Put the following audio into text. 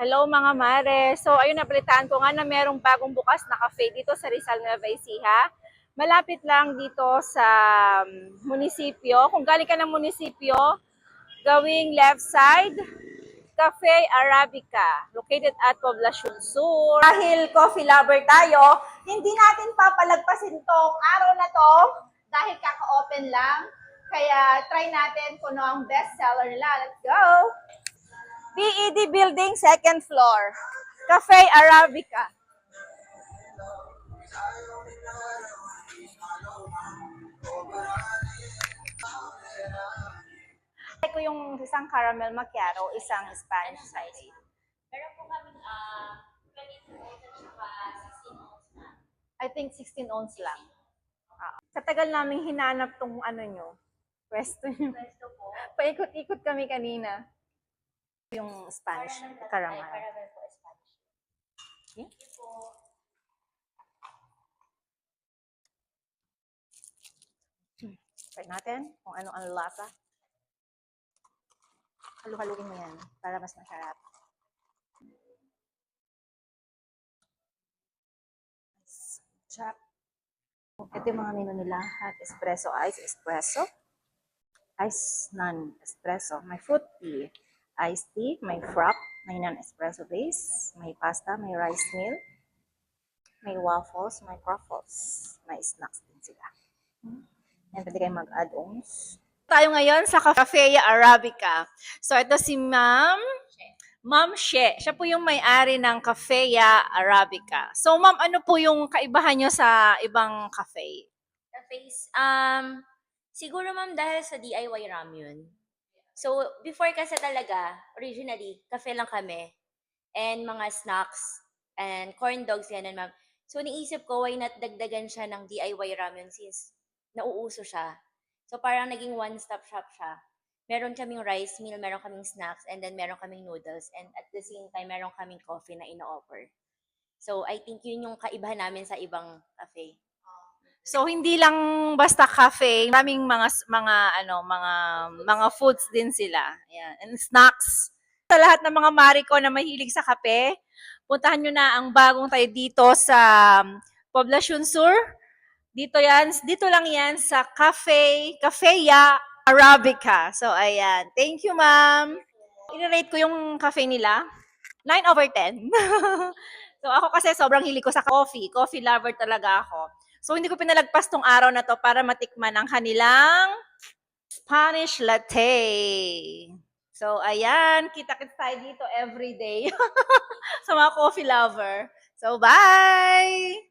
Hello mga mare. So ayun napalitaan ko nga na merong bagong bukas na cafe dito sa Rizal Nueva Ecija. Malapit lang dito sa um, munisipyo. Kung galing ka ng munisipyo, gawing left side, Cafe Arabica, located at Poblacion Sur. Dahil coffee lover tayo, hindi natin papalagpasin tong araw na to dahil kaka-open lang. Kaya try natin kung ano ang best seller nila. Let's go! BED Building, second floor. Cafe Arabica. Ko yung isang caramel macchiato, isang Spanish size. Meron po kami ah 22 ounce at saka 16 ounce na. I think 16 ounce lang. Ah. Sa tagal namin hinanap tong ano nyo, pwesto nyo. Paikot-ikot kami kanina. Yung Spanish, caramel. caramel po, Spanish. Okay. Thank you po. Try natin kung ano ang lasa. Halu-haluin mo yan para mas masarap. Nice. Sarap. Ito yung mga menu nila. Hot espresso, ice espresso. Ice non-espresso. May fruit tea. Iced tea. May frap. May non-espresso base. May pasta. May rice meal. May waffles. May croffles. May snacks din sila. Yan, pwede kayo mag-add-ons. Tayo ngayon sa Cafe Arabica. So, ito si Ma'am. Ma'am She. Siya po yung may-ari ng Cafe Arabica. So, Ma'am, ano po yung kaibahan nyo sa ibang cafe? Face, um, siguro ma'am dahil sa DIY ramyun. So, before kasi talaga, originally, cafe lang kami. And mga snacks and corn dogs, yan ma'am. So, niisip ko, why not dagdagan siya ng DIY ramyun since nauuso siya. So, parang naging one-stop shop siya. Meron kaming rice meal, meron kaming snacks, and then meron kaming noodles. And at the same time, meron kaming coffee na ino-offer. So, I think yun yung kaibahan namin sa ibang cafe. So, hindi lang basta cafe. Maraming mga, mga, ano, mga, mga foods din sila. Ayan. And snacks. Sa lahat ng mga mariko na mahilig sa kape, puntahan nyo na ang bagong tayo dito sa um, Poblacion Sur. Dito yan, dito lang yan sa Cafe, Cafeya Arabica. So, ayan. Thank you, ma'am. I-rate ko yung cafe nila. 9 over 10. so, ako kasi sobrang hilig ko sa coffee. Coffee lover talaga ako. So, hindi ko pinalagpas tong araw na to para matikman ang kanilang Spanish latte. So, ayan. Kita-kits tayo dito every day. sa mga coffee lover. So, bye!